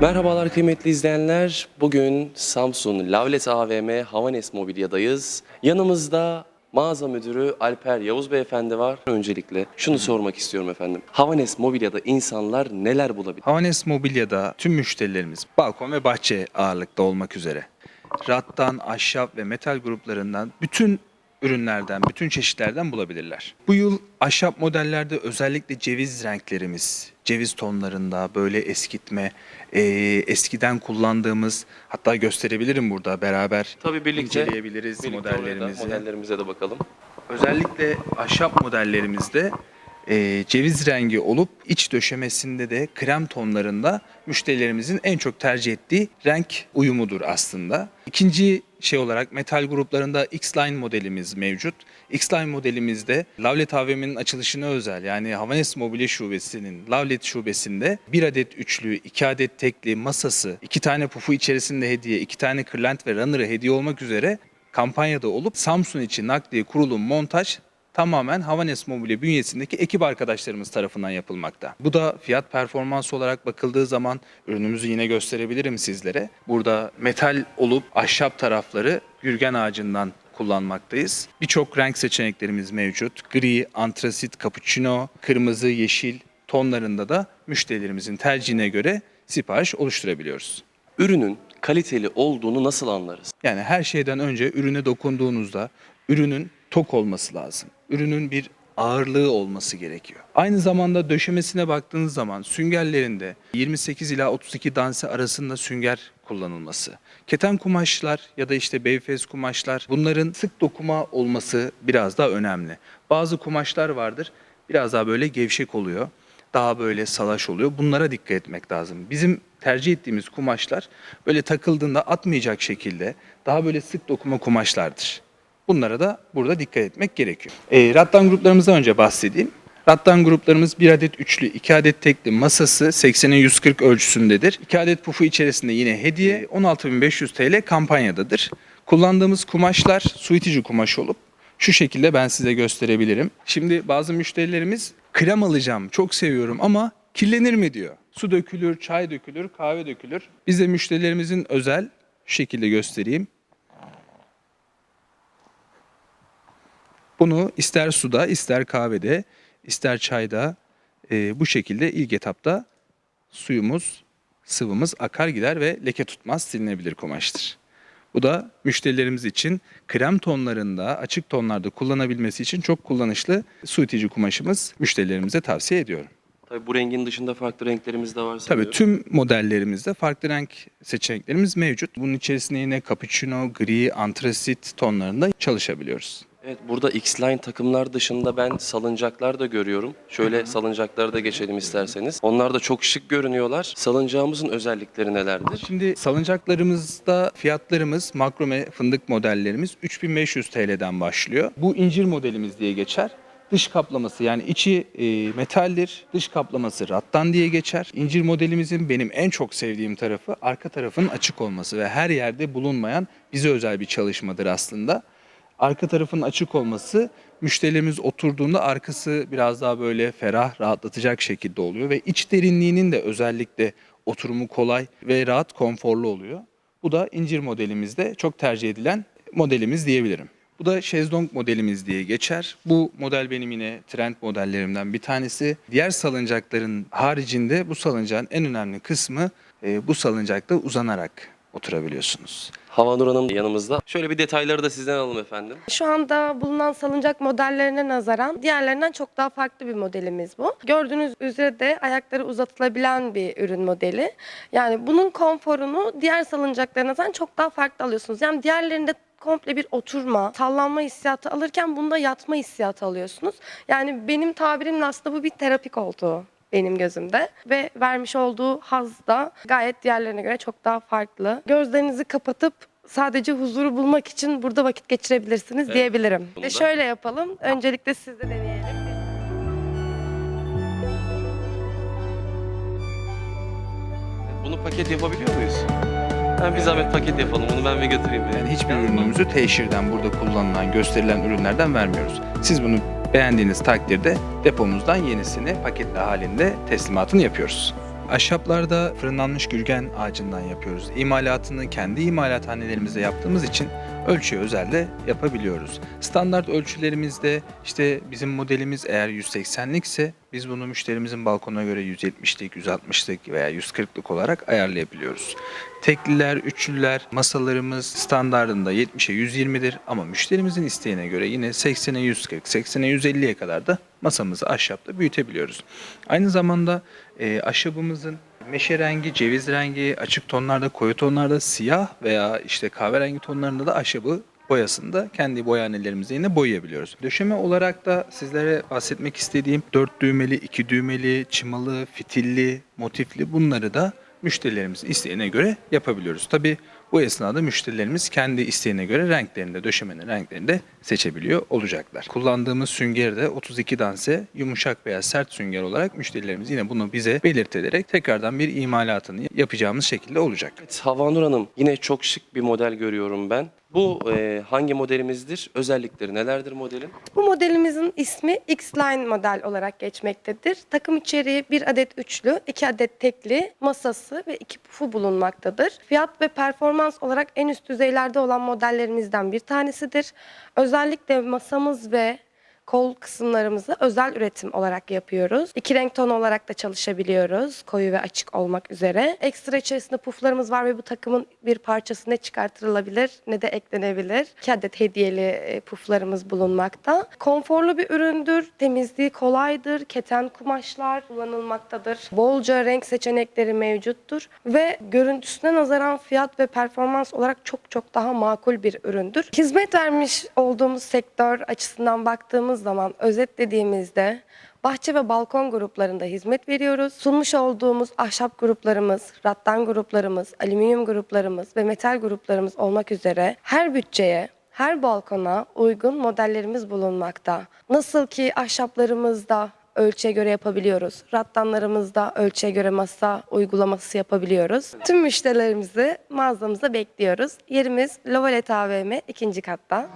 Merhabalar kıymetli izleyenler. Bugün Samsun Lavlet AVM Havanes Mobilya'dayız. Yanımızda mağaza müdürü Alper Yavuz Beyefendi var. Öncelikle şunu sormak istiyorum efendim. Havanes Mobilya'da insanlar neler bulabilir? Havanes Mobilya'da tüm müşterilerimiz balkon ve bahçe ağırlıkta olmak üzere. Rattan, ahşap ve metal gruplarından bütün ürünlerden, bütün çeşitlerden bulabilirler. Bu yıl ahşap modellerde özellikle ceviz renklerimiz, ceviz tonlarında böyle eskitme, eee, eskiden kullandığımız hatta gösterebilirim burada beraber Tabii birlikte, inceleyebiliriz birlikte modellerimizi. modellerimize de bakalım. Özellikle ahşap modellerimizde e, ceviz rengi olup iç döşemesinde de krem tonlarında müşterilerimizin en çok tercih ettiği renk uyumudur aslında. İkinci şey olarak metal gruplarında X-Line modelimiz mevcut. X-Line modelimizde Lavlet AVM'nin açılışına özel yani Havanes Mobilya Şubesi'nin Lavlet Şubesi'nde bir adet üçlü, iki adet tekli masası, iki tane pufu içerisinde hediye, iki tane kırlent ve runner'ı hediye olmak üzere kampanyada olup Samsun için nakliye, kurulum, montaj tamamen Havanes Mobilya bünyesindeki ekip arkadaşlarımız tarafından yapılmakta. Bu da fiyat performans olarak bakıldığı zaman ürünümüzü yine gösterebilirim sizlere. Burada metal olup ahşap tarafları gürgen ağacından kullanmaktayız. Birçok renk seçeneklerimiz mevcut. Gri, antrasit, cappuccino, kırmızı, yeşil tonlarında da müşterilerimizin tercihine göre sipariş oluşturabiliyoruz. Ürünün kaliteli olduğunu nasıl anlarız? Yani her şeyden önce ürüne dokunduğunuzda ürünün tok olması lazım. Ürünün bir ağırlığı olması gerekiyor. Aynı zamanda döşemesine baktığınız zaman süngerlerinde 28 ila 32 danse arasında sünger kullanılması. Keten kumaşlar ya da işte beyfez kumaşlar bunların sık dokuma olması biraz daha önemli. Bazı kumaşlar vardır biraz daha böyle gevşek oluyor. Daha böyle salaş oluyor. Bunlara dikkat etmek lazım. Bizim tercih ettiğimiz kumaşlar böyle takıldığında atmayacak şekilde daha böyle sık dokuma kumaşlardır. Bunlara da burada dikkat etmek gerekiyor. E, rattan gruplarımızdan önce bahsedeyim. Rattan gruplarımız bir adet üçlü, iki adet tekli masası 80'e 140 ölçüsündedir. İki adet pufu içerisinde yine hediye 16.500 TL kampanyadadır. Kullandığımız kumaşlar su itici kumaş olup şu şekilde ben size gösterebilirim. Şimdi bazı müşterilerimiz krem alacağım çok seviyorum ama kirlenir mi diyor. Su dökülür, çay dökülür, kahve dökülür. Biz de müşterilerimizin özel şekilde göstereyim. Bunu ister suda, ister kahvede, ister çayda e, bu şekilde ilk etapta suyumuz, sıvımız akar gider ve leke tutmaz silinebilir kumaştır. Bu da müşterilerimiz için krem tonlarında, açık tonlarda kullanabilmesi için çok kullanışlı su itici kumaşımız müşterilerimize tavsiye ediyorum. Tabii bu rengin dışında farklı renklerimiz de var Tabii tüm modellerimizde farklı renk seçeneklerimiz mevcut. Bunun içerisinde yine cappuccino, gri, antrasit tonlarında çalışabiliyoruz. Evet burada X-Line takımlar dışında ben salıncaklar da görüyorum. Şöyle salıncakları da geçelim isterseniz. Onlar da çok şık görünüyorlar. Salıncağımızın özellikleri nelerdir? Şimdi salıncaklarımızda fiyatlarımız makrome fındık modellerimiz 3500 TL'den başlıyor. Bu incir modelimiz diye geçer. Dış kaplaması yani içi e, metaldir, dış kaplaması rattan diye geçer. İncir modelimizin benim en çok sevdiğim tarafı arka tarafın açık olması ve her yerde bulunmayan bize özel bir çalışmadır aslında. Arka tarafın açık olması müşterilerimiz oturduğunda arkası biraz daha böyle ferah, rahatlatacak şekilde oluyor ve iç derinliğinin de özellikle oturumu kolay ve rahat, konforlu oluyor. Bu da incir modelimizde çok tercih edilen modelimiz diyebilirim. Bu da şezlong modelimiz diye geçer. Bu model benim yine trend modellerimden bir tanesi. Diğer salıncakların haricinde bu salıncağın en önemli kısmı e, bu salıncakta uzanarak oturabiliyorsunuz. Havanur Hanım yanımızda. Şöyle bir detayları da sizden alalım efendim. Şu anda bulunan salıncak modellerine nazaran diğerlerinden çok daha farklı bir modelimiz bu. Gördüğünüz üzere de ayakları uzatılabilen bir ürün modeli. Yani bunun konforunu diğer salıncaklara nazaran çok daha farklı alıyorsunuz. Yani diğerlerinde komple bir oturma, sallanma hissiyatı alırken bunda yatma hissiyatı alıyorsunuz. Yani benim tabirimle aslında bu bir terapi koltuğu benim gözümde ve vermiş olduğu haz da gayet diğerlerine göre çok daha farklı. Gözlerinizi kapatıp sadece huzuru bulmak için burada vakit geçirebilirsiniz Evet, diyebilirim. bunu Ve da- şöyle yapalım. Öncelikle siz de deneyelim. Bunu paket yapabiliyor muyuz? Ha, bir zahmet paket yapalım. Bunu ben bir götüreyim. Yani hiçbir ürünümüzü teşhirden burada kullanılan, gösterilen ürünlerden vermiyoruz. Siz bunu beğendiğiniz takdirde depomuzdan yenisini paketli halinde teslimatını yapıyoruz. Ahşaplarda fırınlanmış gürgen ağacından yapıyoruz. İmalatını kendi imalathanelerimizde yaptığımız için ölçüye özel de yapabiliyoruz. Standart ölçülerimizde işte bizim modelimiz eğer 180'lik ise biz bunu müşterimizin balkonuna göre 170'lik, 160'lık veya 140'lık olarak ayarlayabiliyoruz. Tekliler, üçlüler masalarımız standartında 70'e 120'dir ama müşterimizin isteğine göre yine 80'e 140, 80'e 150'ye kadar da masamızı ahşapta büyütebiliyoruz. Aynı zamanda e, ahşabımızın meşe rengi, ceviz rengi, açık tonlarda, koyu tonlarda, siyah veya işte kahverengi tonlarında da ahşabı boyasında kendi boyanelerimizle yine boyayabiliyoruz. Döşeme olarak da sizlere bahsetmek istediğim 4 düğmeli, 2 düğmeli, çımalı, fitilli, motifli bunları da müşterilerimizin isteğine göre yapabiliyoruz. Tabi bu esnada müşterilerimiz kendi isteğine göre renklerini de döşemenin renklerini de seçebiliyor olacaklar. Kullandığımız sünger de 32 danse yumuşak veya sert sünger olarak müşterilerimiz yine bunu bize belirtilerek tekrardan bir imalatını yapacağımız şekilde olacak. Evet, Havanur Hanım yine çok şık bir model görüyorum ben. Bu e, hangi modelimizdir? Özellikleri nelerdir modelin? Bu modelimizin ismi X-Line model olarak geçmektedir. Takım içeriği bir adet üçlü, iki adet tekli, masası ve iki pufu bulunmaktadır. Fiyat ve performans olarak en üst düzeylerde olan modellerimizden bir tanesidir. Özellikle masamız ve kol kısımlarımızı özel üretim olarak yapıyoruz. İki renk ton olarak da çalışabiliyoruz. Koyu ve açık olmak üzere. Ekstra içerisinde puflarımız var ve bu takımın bir parçası ne çıkartılabilir ne de eklenebilir. İki adet hediyeli e, puflarımız bulunmakta. Konforlu bir üründür. Temizliği kolaydır. Keten kumaşlar kullanılmaktadır. Bolca renk seçenekleri mevcuttur. Ve görüntüsüne nazaran fiyat ve performans olarak çok çok daha makul bir üründür. Hizmet vermiş olduğumuz sektör açısından baktığımız zaman özetlediğimizde bahçe ve balkon gruplarında hizmet veriyoruz. Sunmuş olduğumuz ahşap gruplarımız, rattan gruplarımız, alüminyum gruplarımız ve metal gruplarımız olmak üzere her bütçeye her balkona uygun modellerimiz bulunmakta. Nasıl ki ahşaplarımızda ölçüye göre yapabiliyoruz. Rattanlarımızda ölçüye göre masa uygulaması yapabiliyoruz. Tüm müşterilerimizi mağazamıza bekliyoruz. Yerimiz Lovalet AVM ikinci katta.